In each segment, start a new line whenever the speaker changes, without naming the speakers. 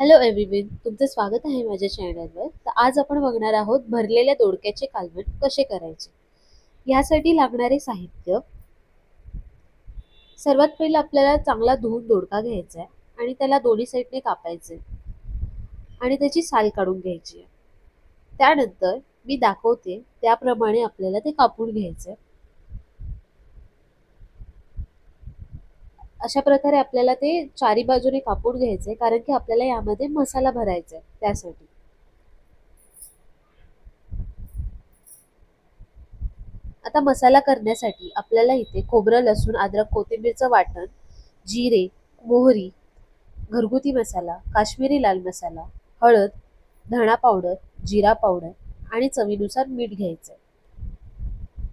Hello everyone तुमचं स्वागत आहे माझ्या चॅनलवर तर आज आपण बघणार आहोत भरलेल्या दोडक्याचे कालवण कसे करायचे? यासाठी लागणारे साहित्य. सर्वात पहिलं आपल्याला चांगला धुवून दोडका घ्यायचा आहे आणि त्याला दोन्ही साईडने कापायचे आणि त्याची साल काढून घ्यायची आहे. त्यानंतर मी दाखवते त्याप्रमाणे आपल्याला ते कापून घ्यायचे अशा प्रकारे आपल्याला ते चारी बाजूने कापून घ्यायचे कारण की आपल्याला यामध्ये मसाला भरायचा आहे त्यासाठी. आता मसाला करण्यासाठी आपल्याला इथे खोबरं लसूण अद्रक कोथिंबीरचं वाटण जिरे मोहरी घरगुती मसाला काश्मीरी लाल मसाला हळद धणा पावडर जिरा पावडर आणि चवीनुसार मीठ घ्यायचं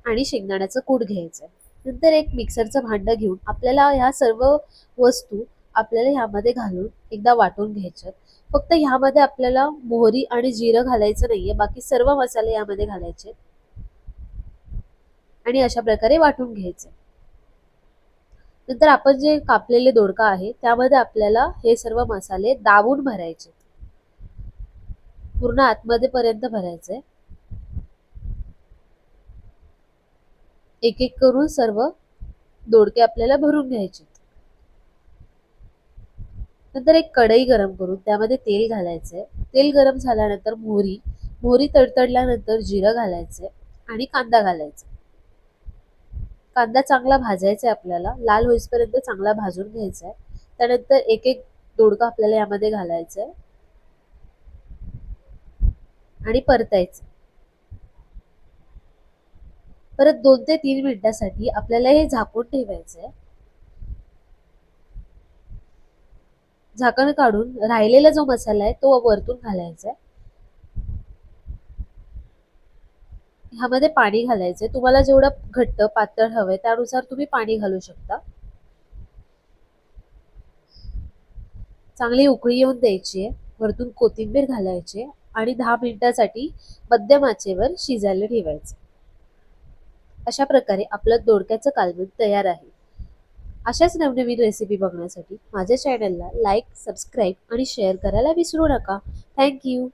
आणि शेंगदाण्याचं कूट घ्यायचं नंतर एक मिक्सरचं भांडं घेऊन आपल्याला ह्या सर्व वस्तू आपल्याला ह्यामध्ये घालून एकदा वाटून घ्यायच्यात फक्त ह्यामध्ये आपल्याला मोहरी आणि जिरं घालायचं नाहीये बाकी सर्व मसाले यामध्ये घालायचे. आणि अशा प्रकारे वाटून घ्यायचे. नंतर आपण जे कापलेले दोडका आहे त्यामध्ये आपल्याला हे सर्व मसाले दाबून भरायचे. पूर्ण आतमध्ये पर्यंत भरायचे. एक एक करून सर्व दोडके आपल्याला भरून घ्यायचे. नंतर एक कढई गरम करून त्यामध्ये तेल घालायचंय. तेल गरम झाल्यानंतर मोहरी मोहरी तडतडल्यानंतर जिरं घालायचंय आणि कांदा घालायचा. कांदा चांगला भाजायचा आहे आपल्याला लाल होईपर्यंत चांगला भाजून घ्यायचा आहे त्यानंतर एक एक दोडका आपल्याला यामध्ये घालायचा आहे आणि परतायचं. परत दोन ते तीन मिनिटासाठी आपल्याला हे झाकून ठेवायचं आहे झाकण काढून राहिलेला जो मसाला आहे तो वरतून घालायचा आहे ह्यामध्ये पाणी घालायचंय. तुम्हाला जेवढं घट्ट पातळ हवंय त्यानुसार तुम्ही पाणी घालू शकता. चांगली उकळी येऊन द्यायची आहे. वरतून कोथिंबीर घालायची आणि दहा मिनिटासाठी मध्यम आचेवर शिजायला ठेवायचं अशा प्रकारे आपलं दोडक्याचं कालवण तयार आहे. अशाच नवनवीन रेसिपी बघण्यासाठी माझ्या चॅनलला लाईक सबस्क्राईब आणि शेअर करायला विसरू नका. थँक्यू